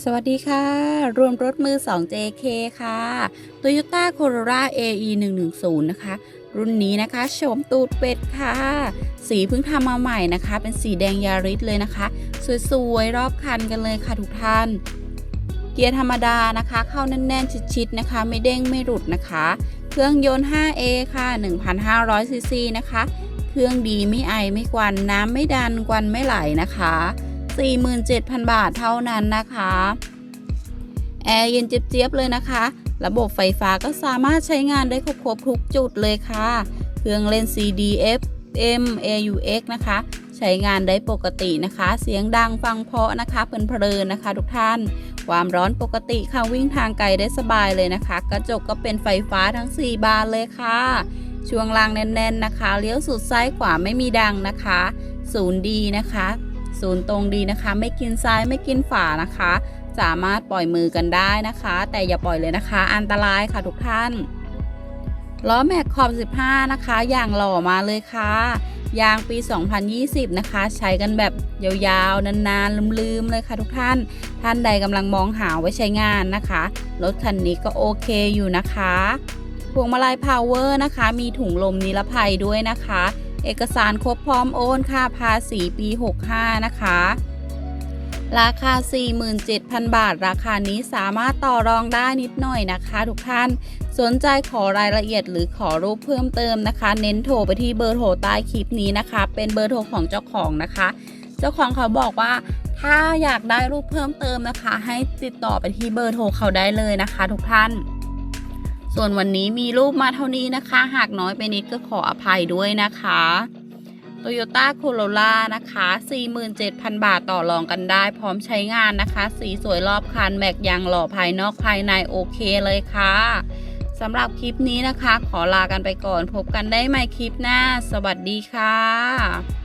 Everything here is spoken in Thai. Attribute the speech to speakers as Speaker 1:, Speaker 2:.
Speaker 1: สวัสดีค่ะ รวมรถมือ 2 JK ค่ะ Toyota Corolla AE 110 นะคะ รุ่นนี้นะคะ โฉมตูดเป็ดค่ะ สีเพิ่งทำมาใหม่นะคะ เป็นสีแดงยาริสเลยนะคะ สวยๆ รอบคันกันเลยค่ะทุกท่าน เกียร์ธรรมดานะคะ เข้าแน่นๆ ชิดๆ นะคะ ไม่เด้งไม่หลุดนะคะ เครื่องยนต์ 5A ค่ะ 1,500ซีซีนะคะ เครื่องดีไม่ไอไม่กวนน้ำไม่ดันกวนไม่ไหลนะคะ 47,000 บาทเท่านั้นนะคะ แอร์เย็นเจี๊ยบเลยนะคะ ระบบไฟฟ้าก็สามารถใช้งานได้ครบๆทุกจุดเลยค่ะ เครื่องเล่น CD FM AUX นะคะ ใช้งานได้ปกตินะคะ เสียงดังฟังเพาะนะคะ เพลินๆนะคะ ทุกท่าน ความร้อนปกติค่ะวิ่งทางไกลได้สบายเลยนะคะ กระจกก็เป็นไฟฟ้าทั้ง 4 บานเลยค่ะช่วงล่างแน่นๆนะคะ เลี้ยวสุดซ้ายขวาไม่มีดังนะคะ ศูนย์ดีนะคะ ศูนย์ตรงดีนะคะ ไม่กินซ้ายไม่กินฝานะคะ สามารถปล่อยมือกันได้นะคะ แต่อย่าปล่อยเลยนะคะ อันตรายค่ะทุกท่านล้อแม็กขอบ 15 นะคะ อย่างหล่อมาเลยค่ะ ยางปี 2020 นะคะ ใช้กันแบบยาวๆ นานๆ ลืมๆ เลยค่ะทุกท่าน ท่านใดกำลังมองหาไว้ใช้งานนะคะ รถคันนี้ก็โอเคอยู่นะคะ พวงมาลัยพาวเวอร์นะคะ มีถุงลมนิรภัยด้วยนะคะ เอกสารครบพร้อมโอนค่าภาษีปี 65 นะคะ ราคา 47,000 บาท ราคานี้สามารถต่อรองได้นิดหน่อยนะคะ ทุกท่าน สนใจขอรายละเอียดหรือขอรูปเพิ่มเติมนะคะ เน้นโทรไปที่เบอร์โทรใต้คลิปนี้นะคะ เป็นเบอร์โทรของเจ้าของนะคะ เจ้าของเขาบอกว่าถ้าอยากได้รูปเพิ่มเติมนะคะ ให้ติดต่อไปที่เบอร์โทรเขาได้เลยนะคะ ทุกท่าน ส่วนวันนี้มีรูปมาเท่านี้นะคะ หากน้อยไปนิดก็ขออภัยด้วยนะคะ Toyota Corolla นะคะ 47,000 บาทต่อรองกันได้ พร้อมใช้งานนะคะ สีสวยรอบคัน แม็กยางหล่อภายนอกภายในโอเคเลยค่ะสำหรับคลิปนี้นะคะ ขอลากันไปก่อน พบกันได้ใหม่คลิปหน้า สวัสดีค่ะ